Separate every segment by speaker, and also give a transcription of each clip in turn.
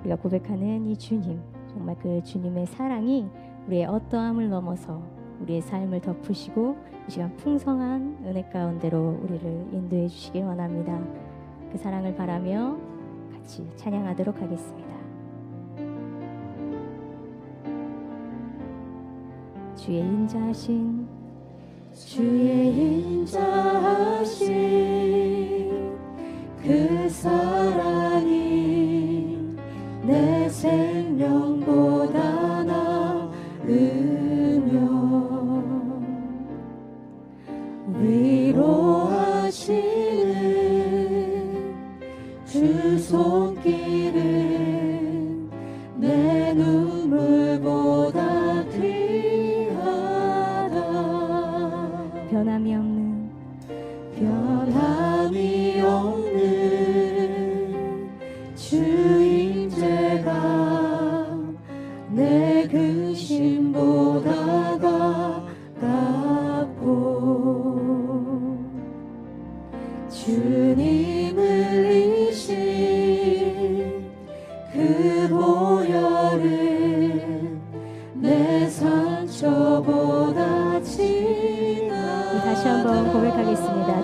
Speaker 1: 우리가 고백하는 이 주님, 정말 그 주님의 사랑이 우리의 어떠함을 넘어서 우리의 삶을 덮으시고 이 시간 풍성한 은혜 가운데로 우리를 인도해 주시길 원합니다. 그 사랑을 바라며 같이 찬양하도록 하겠습니다. 주의 인자하신
Speaker 2: 주의 인자하신 그 사랑 위로하시는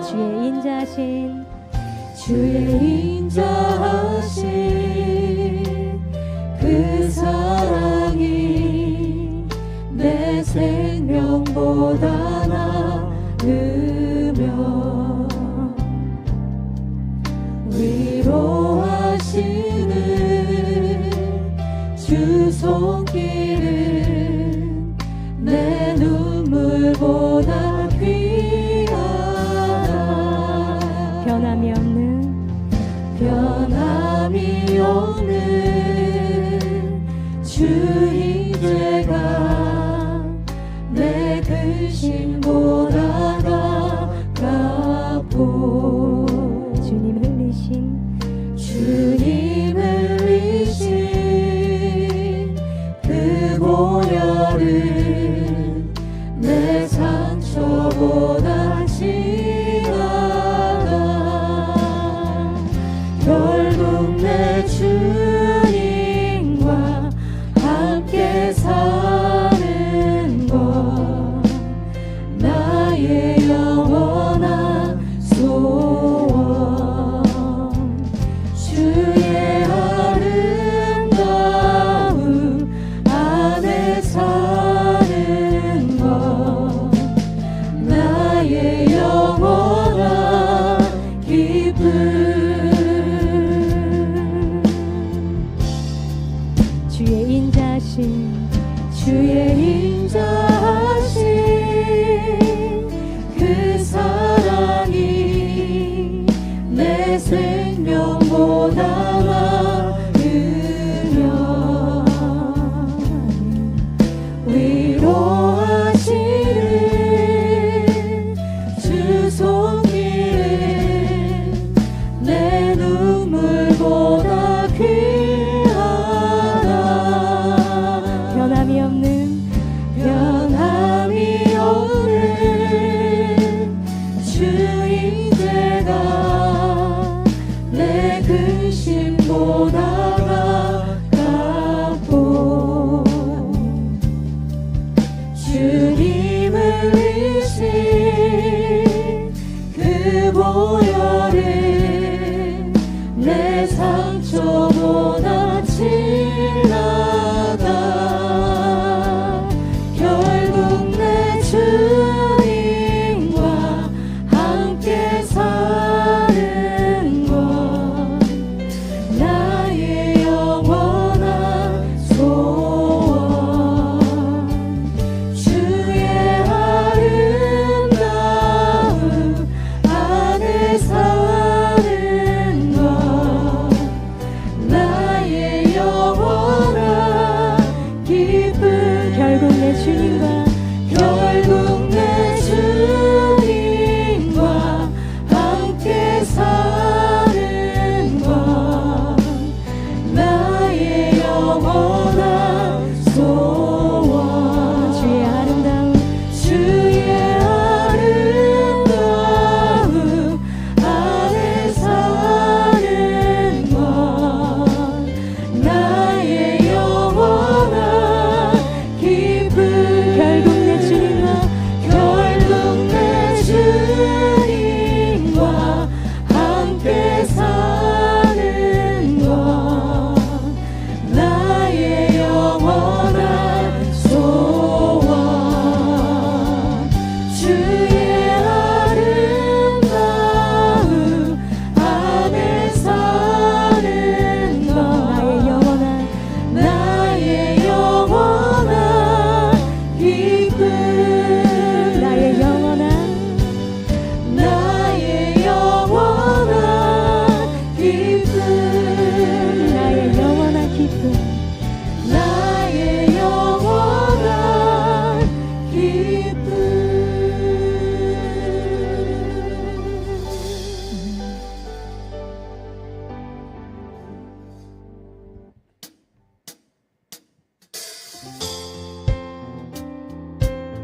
Speaker 1: 주의 인자하신
Speaker 2: 주의 인자하신 그 사랑이 내 생명보다 나으며 위로하시는 주 손길은 내 눈물보다
Speaker 1: 변함이 없는
Speaker 2: 주인제가 내 근심보다 나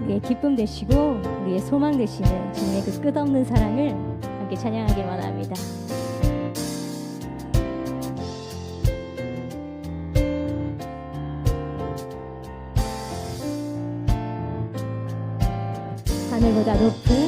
Speaker 1: 우리의 기쁨 되시고 우리의 소망 되시는 주님의 그 끝없는 사랑을 함께 찬양하길 원합니다. 하늘보다 높은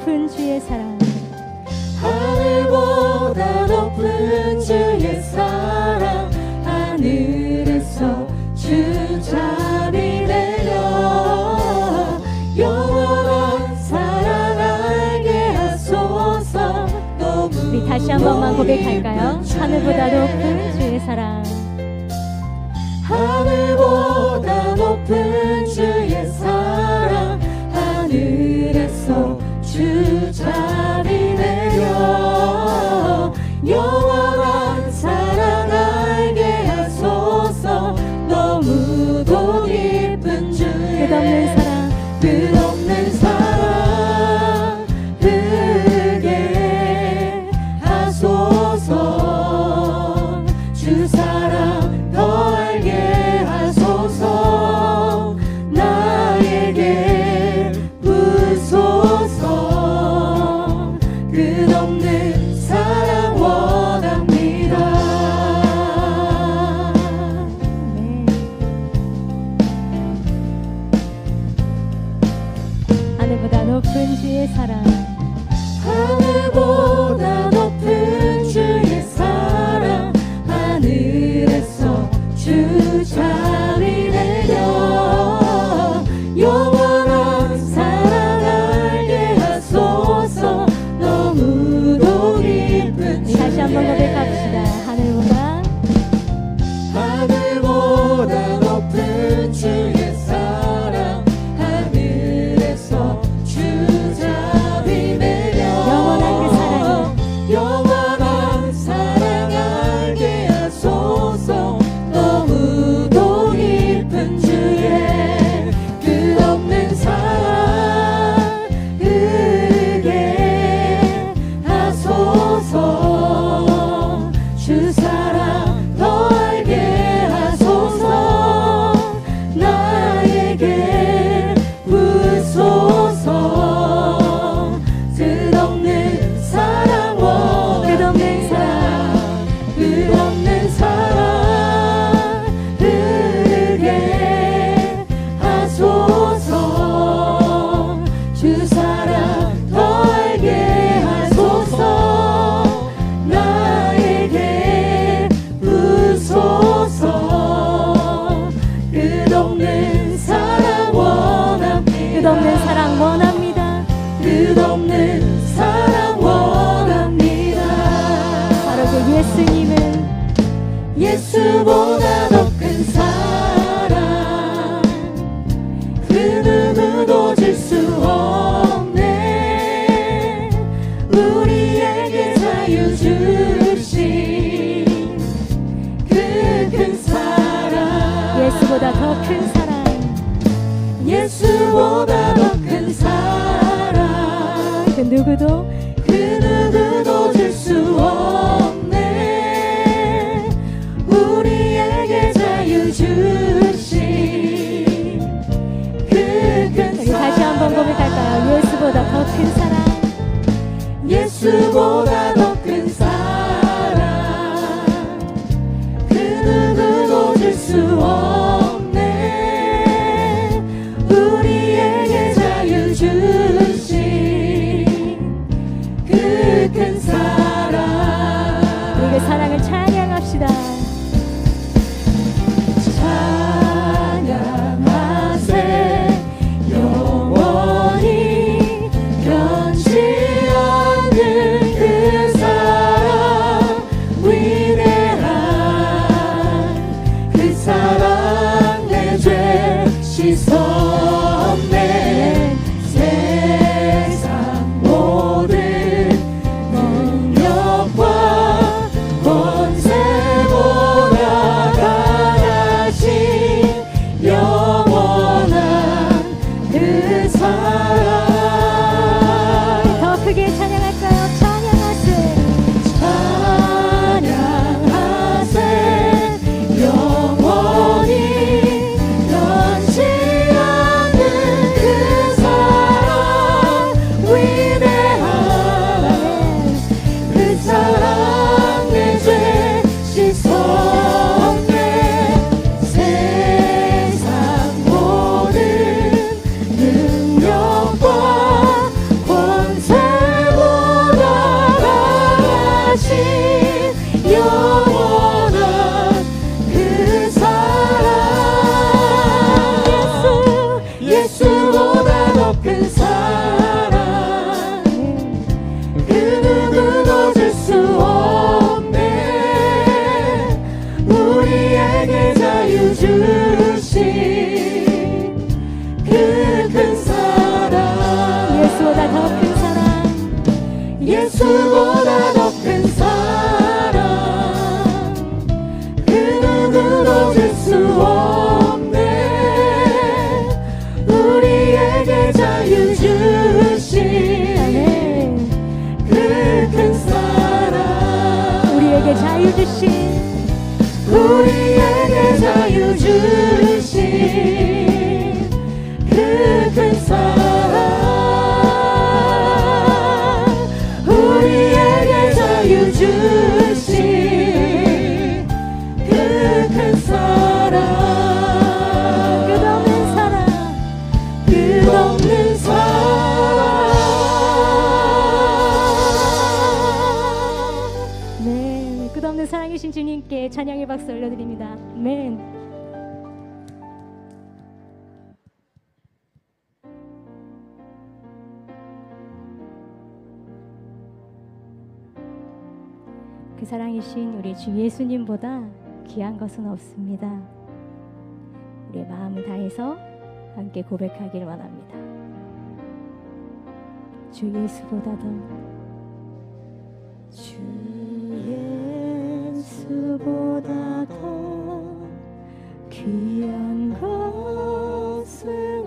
Speaker 2: 높은 주의 사랑.
Speaker 1: 하늘보다 높은 주의 사랑.
Speaker 2: 하늘에서 주 자비 내려 영원한 사랑 알게 하소서. 너무
Speaker 1: 우리 다시 한 번만 고백할까요? 하늘보다 높은 주의 사랑.
Speaker 2: 하늘보다 높은
Speaker 1: 그 높은 주의 사랑.
Speaker 2: 하늘보다 예수보다 더 큰 사랑. 그 누구도 그
Speaker 1: 누구도
Speaker 2: 줄 수 없네. 우리에게 자유 주신 그큰
Speaker 1: 사랑 다시 한번 고백할까요? 예수보다 더 큰 사랑.
Speaker 2: 예수보다 더 夏天快 Jesús. 우리에게 자유 주신 찬양의 박수 올려드립니다. 아멘. 그 사랑이신 우리 주 예수님보다 귀한 것은 없습니다. 우리 마음을 다해서 함께 고백하기를 원합니다. 주 예수보다 더 주. 그보다 더 귀한 것을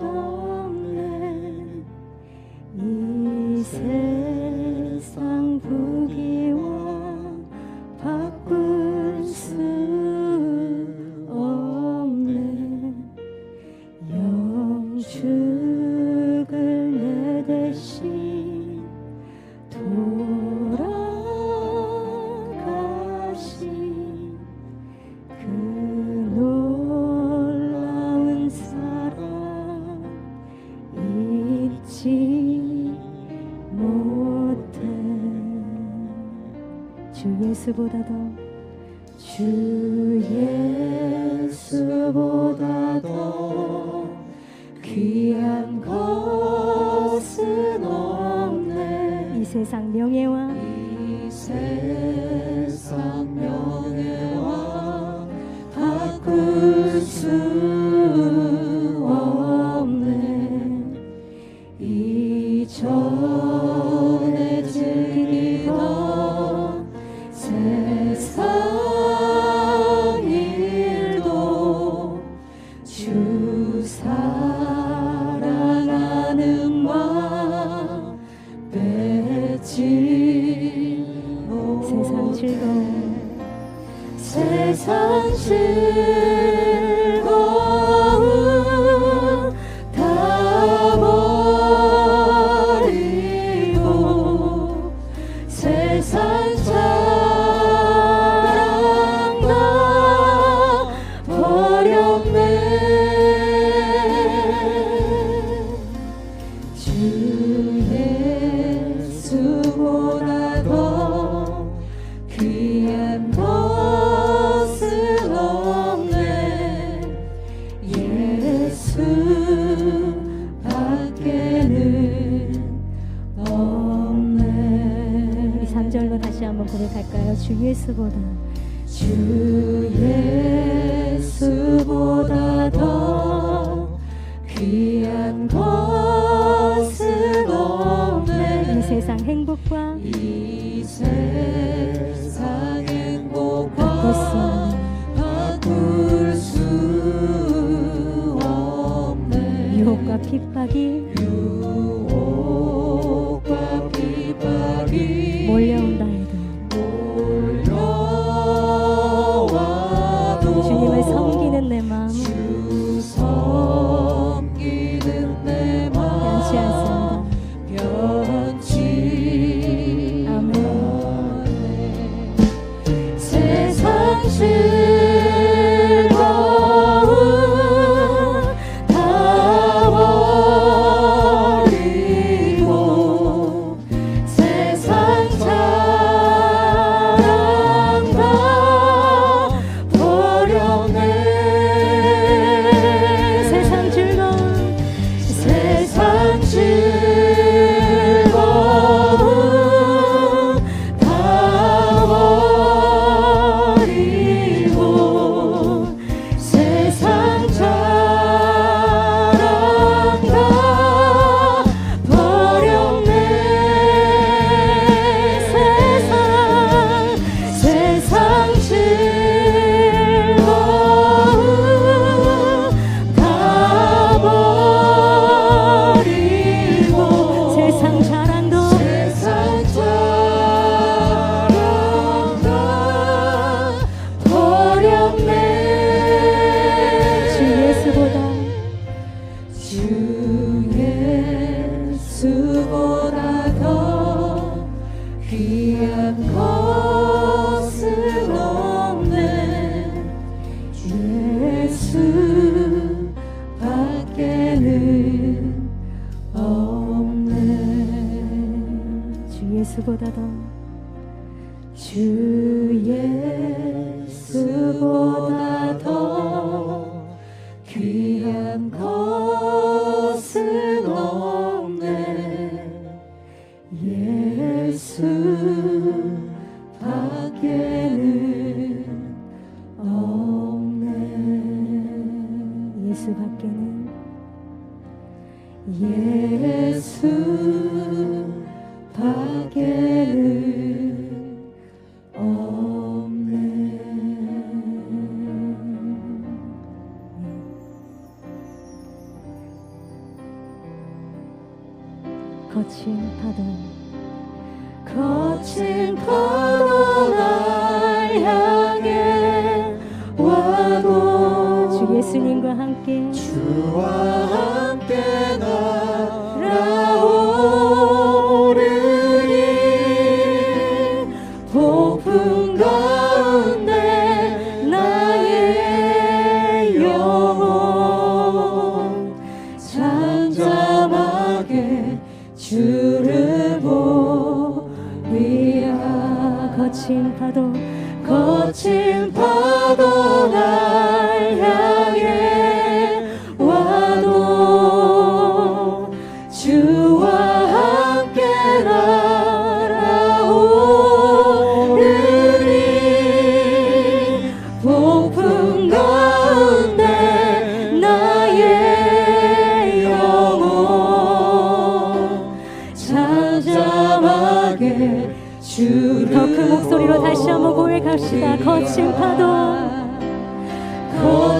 Speaker 2: 예수보
Speaker 3: 없네
Speaker 2: 거 주를 보리라
Speaker 1: 거친 파도
Speaker 2: 거친 파도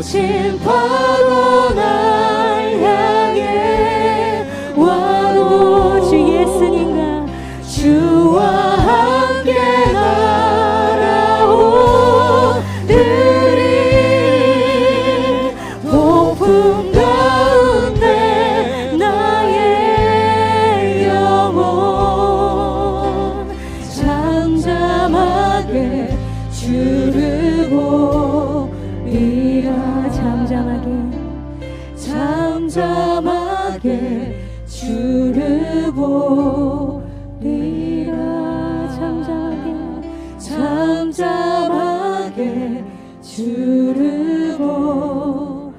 Speaker 1: 거친 파도
Speaker 2: 날 주를 보리라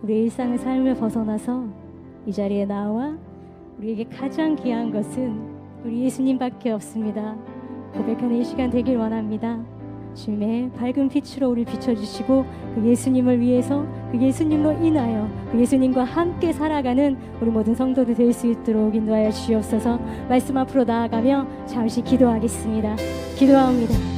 Speaker 1: 우리 일상의 삶을 벗어나서 이 자리에 나와 우리에게 가장 귀한 것은 우리 예수님밖에 없습니다. 고백하는 이 시간 되길 원합니다. 주님의 밝은 빛으로 우리 비춰주시고 그 예수님을 위해서 그 예수님로 인하여 그 예수님과 함께 살아가는 우리 모든 성도들 될 수 있도록 인도하여 주시옵소서 말씀 앞으로 나아가며 잠시 기도하겠습니다. 기도합니다.